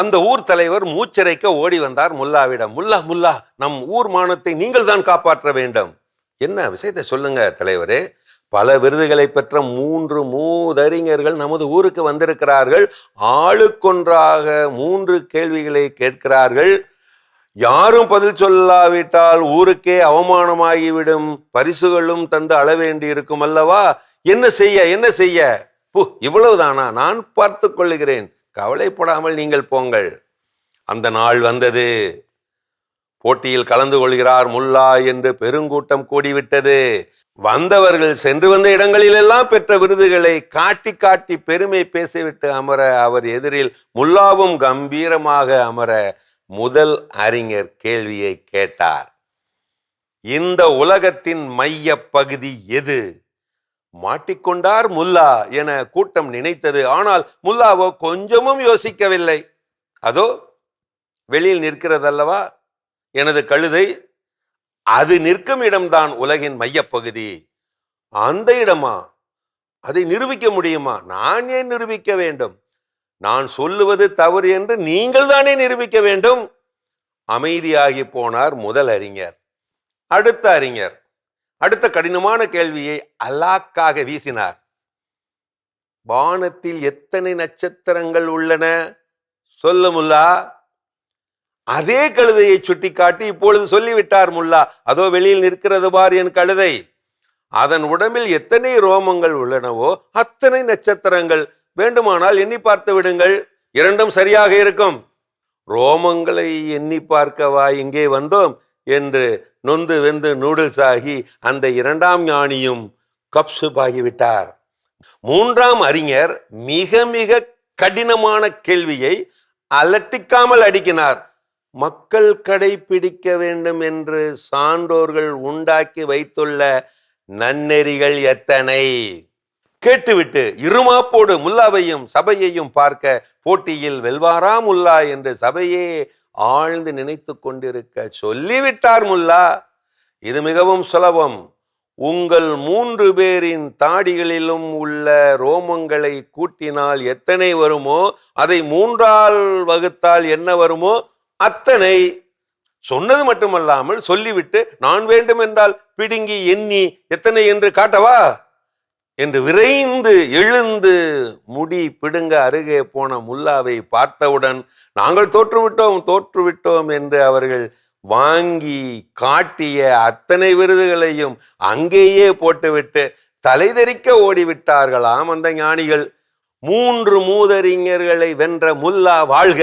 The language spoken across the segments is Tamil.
அந்த ஊர் தலைவர் மூச்சிறைக்க ஓடி வந்தார் முல்லாவிடம் முல்லா முல்லா நம் ஊர் மானத்தை நீங்கள் தான் காப்பாற்ற வேண்டும். என்ன விஷயத்தை சொல்லுங்க தலைவரே? பல விருதுகளை பெற்ற மூன்று மூதறிஞர்கள் நமது ஊருக்கு வந்திருக்கிறார்கள். ஆளுக்கொன்றாக மூன்று கேள்விகளை கேட்கிறார்கள். யாரும் பதில் சொல்லாவிட்டால் ஊருக்கே அவமானமாகிவிடும். பரிசுகளும் தந்து அள வேண்டி இருக்கும் அல்லவா? என்ன செய்ய என்ன செய்ய? இவ்வளவுதானா? நான் பார்த்து கொள்ளுகிறேன். கவலைப்படாமல் நீங்கள் போங்கள். அந்த நாள் வந்தது. போட்டியில் கலந்து கொள்கிறார் முல்லா என்று பெருங்கூட்டம் கூடிவிட்டது. வந்தவர்கள் சென்று வந்த இடங்களிலெல்லாம் பெற்ற விருதுகளை காட்டி காட்டி பெருமை பேசிவிட்டு அமர அவர் எதிரில் முல்லாவும் கம்பீரமாக அமர முதல் அறிஞர் கேள்வியை கேட்டார். இந்த உலகத்தின் மைய பகுதி எது? மாட்டிக்கொண்டார் முல்லா என கூட்டம் நினைத்தது. ஆனால் முல்லாவோ கொஞ்சமும் யோசிக்கவில்லை. அதோ வெளியில் நிற்கிறதல்லவா? எனது கழுதை அது நிற்கும் இடம்தான் உலகின் மையப்பகுதி. அந்த இடமா? அதை நிரூபிக்க முடியுமா? நான் ஏன் நிரூபிக்க வேண்டும்? நான் சொல்லுவது தவறு என்று நீங்கள் தானே நிரூபிக்க வேண்டும்? அமைதியாகி போனார் முதல் அறிஞர். அடுத்த அறிஞர். அடுத்த கடினமான கேள்வியை அல்லாக்காக வீசினார். வானத்தில் எத்தனை நட்சத்திரங்கள் உள்ளன? சொல்ல முல்லா. அதே கழுதையை சுட்டிக்காட்டி இப்பொழுது சொல்லிவிட்டார் முல்லா. அதோ வெளியில் நிற்கிறது பார் என் கழுதை. அதன் உடம்பில் எத்தனை ரோமங்கள் உள்ளனவோ அத்தனை நட்சத்திரங்கள். வேண்டுமானால் எண்ணி பார்த்து விடுங்கள். இரண்டும் சரியாக இருக்கும். ரோமங்களை எண்ணி பார்க்கவா? இங்கே வந்தோம். என்று நொந்து வெந்து நூடுல்ஸ் ஆகி அந்த இரண்டாம் ஞானியும் கப்சுபாகிவிட்டார் மூன்றாம் அறிஞர் மிக மிக கடினமான கேள்வியை அலட்டிக்காமல் அடிக்கினார். மக்கள் கடைபிடிக்க வேண்டும் என்று சான்றோர்கள் உண்டாக்கி வைத்துள்ள நன்னெறிகள் எத்தனை? கேட்டுவிட்டு இருமாப்போடு முல்லாவையும் சபையையும் பார்க்க போட்டியில் வெல்வாரா முல்லா என்று சபையே ஆழ்ந்து நினைத்து கொண்டிருக்க சொல்லிவிட்டார் முல்லா. இது மிகவும் சுலபம். உங்கள் மூன்று பேரின் தாடிகளிலும் உள்ள ரோமங்களை கூட்டினால் எத்தனை வருமோ அதை மூன்றால் வகுத்தால் என்ன வருமோ அத்தனை. சொன்னது மட்டுமல்லாமல் சொல்லிவிட்டு நான் வேண்டுமென்றால் பிடுங்கி எண்ணி எத்தனை என்று காட்டவா? என்று விரைந்து எழுந்து முடி பிடுங்க அருகே போன முல்லாவை பார்த்தவுடன் நாங்கள் தோற்றுவிட்டோம் தோற்றுவிட்டோம் என்று அவர்கள் வாங்கி காட்டிய அத்தனை விருதுகளையும் அங்கேயே போட்டுவிட்டு தலைதெறிக்க ஓடிவிட்டார்களாம் அந்த ஞானிகள். மூன்று மூதறிஞர்களை வென்ற முல்லா வாழ்க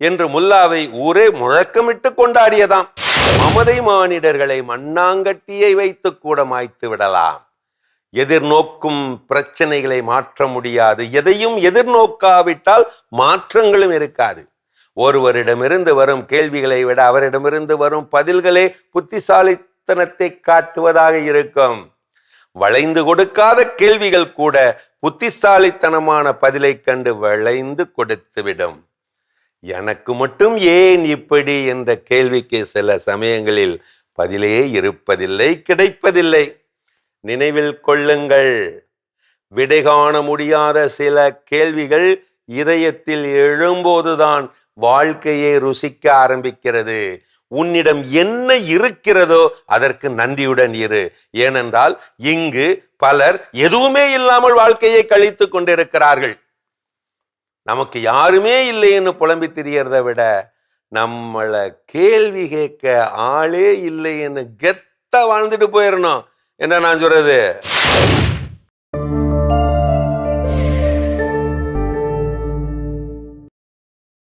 என்று முல்லாவை ஊரே முழக்கமிட்டு கொண்டாடியதாம். மமதை மானிடர்களை மண்ணாங்கட்டியை வைத்து கூட மாய்த்து விடலாம் எதிர்நோக்கும் பிரச்சனைகளை மாற்ற முடியாது. எதையும் எதிர்நோக்காவிட்டால் மாற்றங்களும் இருக்காது. ஒருவரிடமிருந்து வரும் கேள்விகளை விட அவரிடமிருந்து வரும் பதில்களே புத்திசாலித்தனத்தை காட்டுவதாக இருக்கும். வளைந்து கொடுக்காத கேள்விகள் கூட புத்திசாலித்தனமான பதிலை கண்டு வளைந்து கொடுத்துவிடும். எனக்கு மட்டும் ஏன் இப்படி என்ற கேள்விக்கு சில சமயங்களில் பதிலே இருப்பதில்லை கிடைப்பதில்லை. நினைவில் கொள்ளுங்கள். விடை காண முடியாத சில கேள்விகள் இதயத்தில் எழும்போதுதான் வாழ்க்கையை ருசிக்க ஆரம்பிக்கிறது. உன்னிடம் என்ன இருக்கிறதோ அதற்கு நன்றியுடன் இரு. ஏனென்றால் இங்கு பலர் எதுவுமே இல்லாமல் வாழ்க்கையை கழித்து கொண்டிருக்கிறார்கள். நமக்கு யாருமே இல்லைன்னு புலம்பி திரியறதை விட நம்மளை கேள்வி கேட்க ஆளே இல்லைன்னு கெத்த வாழ்ந்துட்டு போயிடணும் என்ன நான் சொல்றது?